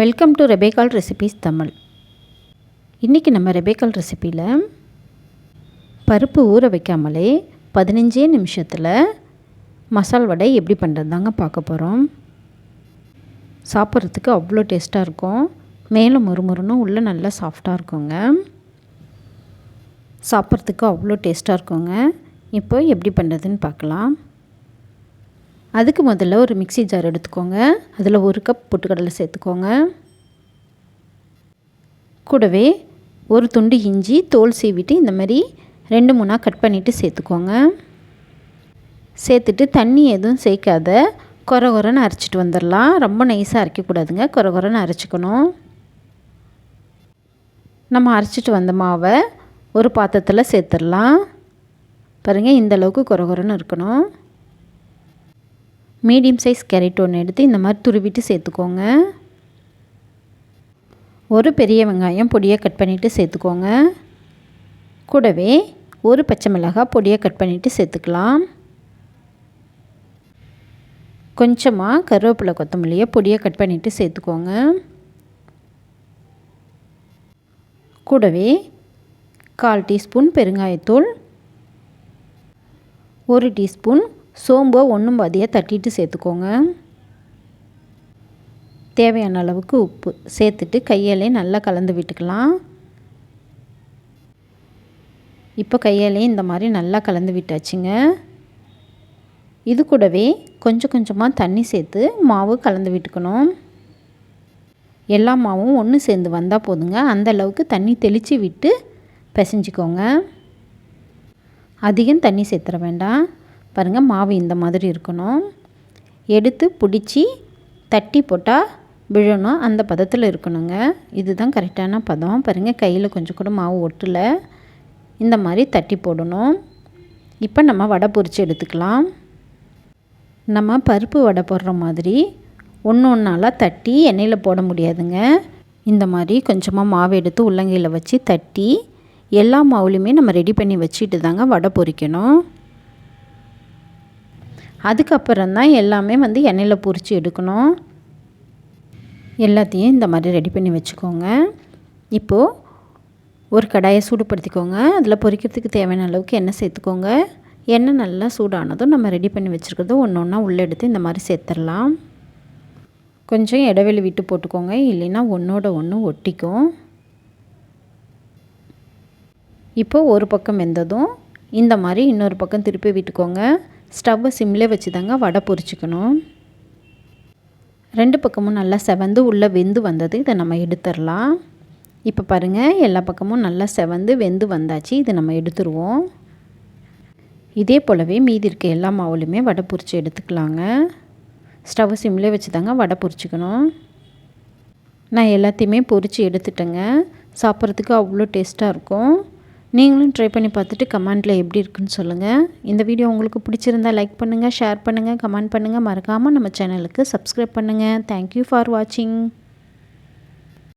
Welcome to ரெபேக்கால் recipes Tamil இன்றைக்கி நம்ம ரெபேக்கால் ரெசிப்பியில் பருப்பு ஊற வைக்காமலே பதினஞ்சே நிமிஷத்தில் மசால் வடை எப்படி பண்ணுறது தாங்க பார்க்க போகிறோம் சாப்பிட்றதுக்கு அவ்வளோ டேஸ்ட்டாக இருக்கும். மேலே முறுமுறுன்னு உள்ளே நல்லா சாஃப்டாக இருக்குங்க. சாப்பிட்றதுக்கு அவ்வளோ டேஸ்ட்டாக இருக்குங்க. இப்போ எப்படி பண்ணுறதுன்னு பார்க்கலாம். அதுக்கு முதல்ல ஒரு மிக்சி ஜார் எடுத்துக்கோங்க. அதில் ஒரு கப் பொட்டுக்கடலை சேர்த்துக்கோங்க. கூடவே ஒரு துண்டு இஞ்சி தோல் சீவிட்டு இந்த மாதிரி ரெண்டு மூணாக கட் பண்ணிவிட்டு சேர்த்துக்கோங்க. சேர்த்துட்டு தண்ணி எதுவும் சேர்க்காத. குறை குறைன்னு அரைச்சிட்டு வந்துடலாம். ரொம்ப நைஸாக அரைக்கக்கூடாதுங்க. குறை குறைன்னு அரைச்சிக்கணும். நம்ம அரைச்சிட்டு வந்த மாவை ஒரு பாத்திரத்தில் சேர்த்துடலாம். பாருங்கள் இந்தளவுக்கு குறை குறைன்னு இருக்கணும். மீடியம் சைஸ் கேரட் ஒன்று எடுத்து இந்த மாதிரி துருவிட்டு சேர்த்துக்கோங்க. ஒரு பெரிய வெங்காயம் பொடியாக கட் பண்ணிவிட்டு சேர்த்துக்கோங்க. கூடவே ஒரு பச்சை மிளகாய் பொடியாக கட் பண்ணிவிட்டு சேர்த்துக்கலாம். கொஞ்சமாக கருவேப்பிலை கொத்தமல்லியை பொடியாக கட் பண்ணிவிட்டு சேர்த்துக்கோங்க. கூடவே கால் டீஸ்பூன் பெருங்காயத்தூள் ஒரு டீஸ்பூன் சோம்பை ஒன்றும் பாதியாக தட்டிட்டு சேர்த்துக்கோங்க. தேவையான அளவுக்கு உப்பு சேர்த்துட்டு கையாலே நல்லா கலந்து விட்டுக்கலாம். இப்போ கையாலே இந்த மாதிரி நல்லா கலந்து விட்டாச்சுங்க. இது கூடவே கொஞ்சம் கொஞ்சமாக தண்ணி சேர்த்து மாவு கலந்து விட்டுக்கணும். எல்லா மாவும் ஒன்று சேர்ந்து வந்தால் போதுங்க. அந்த அளவுக்கு தண்ணி தெளித்து விட்டு பிசைஞ்சிக்கோங்க. அதிகம் தண்ணி சேர்த்துற வேண்டாம். பாருங்கள் மாவு இந்த மாதிரி இருக்கணும். எடுத்து பிடிச்சி தட்டி போட்டால் விழணும். அந்த பதத்தில் இருக்கணுங்க. இதுதான் கரெக்டான பதம். பாருங்கள் கையில் கொஞ்சம் கூட மாவு ஒட்டலை. இந்த மாதிரி தட்டி போடணும். இப்போ நம்ம வடை பொரித்து எடுத்துக்கலாம். நம்ம பருப்பு வடை போடுற மாதிரி ஒன்று ஒன்றாலாம் தட்டி எண்ணெயில் போட முடியாதுங்க. இந்த மாதிரி கொஞ்சமாக மாவு எடுத்து உள்ளங்கையில் வச்சு தட்டி எல்லா மாவுலையுமே நம்ம ரெடி பண்ணி வச்சுட்டு தாங்க வடை பொரிக்கணும். அதுக்கப்புறம் தான் எல்லாமே வந்து எண்ணெயில் பொரித்து எடுக்கணும். எல்லாத்தையும் இந்த மாதிரி ரெடி பண்ணி வச்சுக்கோங்க. இப்போது ஒரு கடாயை சூடுபடுத்திக்கோங்க. அதில் பொரிக்கிறதுக்கு தேவையான அளவுக்கு எண்ணெய் சேர்த்துக்கோங்க. எண்ணெய் நல்லா சூடானதும் நம்ம ரெடி பண்ணி வச்சுருக்கிறதும் ஒன்று ஒன்றா உள்ளே எடுத்து இந்த மாதிரி சேர்த்துடலாம். கொஞ்சம் இடைவெளி விட்டு போட்டுக்கோங்க. இல்லைன்னா ஒன்றோட ஒன்று ஒட்டிக்கும். இப்போது ஒரு பக்கம் வெந்ததும் இந்த மாதிரி இன்னொரு பக்கம் திருப்பி விட்டுக்கோங்க. ஸ்டவ்வை சிம்லே வச்சு தாங்க வடை பொரிச்சிக்கணும். ரெண்டு பக்கமும் நல்லா செவந்து உள்ளே வெந்து வந்தது இதை நம்ம எடுத்துடலாம். இப்போ பாருங்கள் எல்லா பக்கமும் நல்லா செவந்து வெந்து வந்தாச்சு இதை நம்ம எடுத்துருவோம். இதே போலவே மீதி இருக்க எல்லா மாவுலையுமே வடை பொரித்து எடுத்துக்கலாங்க. ஸ்டவ் சிம்லே வச்சு தாங்க வடை பொரிச்சிக்கணும். நான் எல்லாத்தையுமே பொரித்து எடுத்துட்டேங்க. சாப்பிட்றதுக்கு அவ்வளோ டேஸ்ட்டாக இருக்கும். நீங்களும் ட்ரை பண்ணி பார்த்துட்டு கமெண்ட்டில் எப்படி இருக்குன்னு சொல்லுங்கள் இந்த வீடியோ உங்களுக்கு பிடிச்சிருந்தால் லைக் பண்ணுங்கள் ஷேர் பண்ணுங்கள் கமெண்ட் பண்ணுங்கள் மறக்காமல் நம்ம சேனலுக்கு சப்ஸ்கிரைப் பண்ணுங்கள் தேங்க்யூ ஃபார் வாட்சிங்